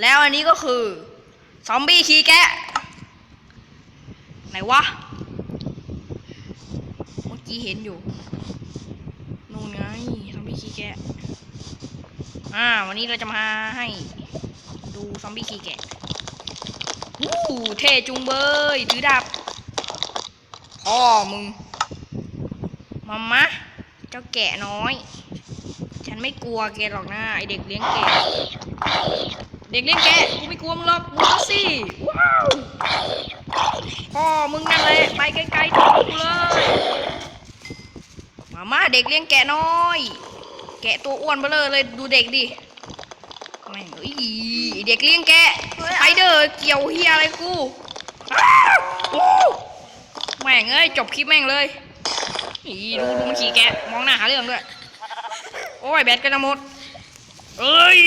แล้วอันนี้ก็คือซอมบี้ขี่แกะ ไหนวะ เมื่อกี้เห็นอยู่นู่นไงซอมบี้ขี่แกะ อ่า วันนี้เราจะมาให้ดูซอมบี้ขี่แกะวู้เท่จุงเบยถือดาบพ่อมึงมามะเจ้าแกะน้อย ฉันไม่กลัวแกหรอกนะไอเด็กเลี้ยงแกะ เด็กเลี้ยงแกะกูไม่กลัวมึงหรอกมึงก็สิว้าวพ่อมึงนั่นแหละไปไกลๆจากกูเลยมามาเด็กเลี้ยงแกะน้อย แกะตัวอ้วนเบ้อเลยเลยดูเด็กดิแม่งเอ้ยเด็กเลี้ยงแกะสไปเดอร์เกี่ยวเฮียอะไรกูอ้าวโอ้แม่งเอ้ยจบคลิปแม่งเลยอีดูดูมันขี่แกะมองหน้าหาเรื่องด้วย โอ้ยแบตก็จะหมดเอ้ย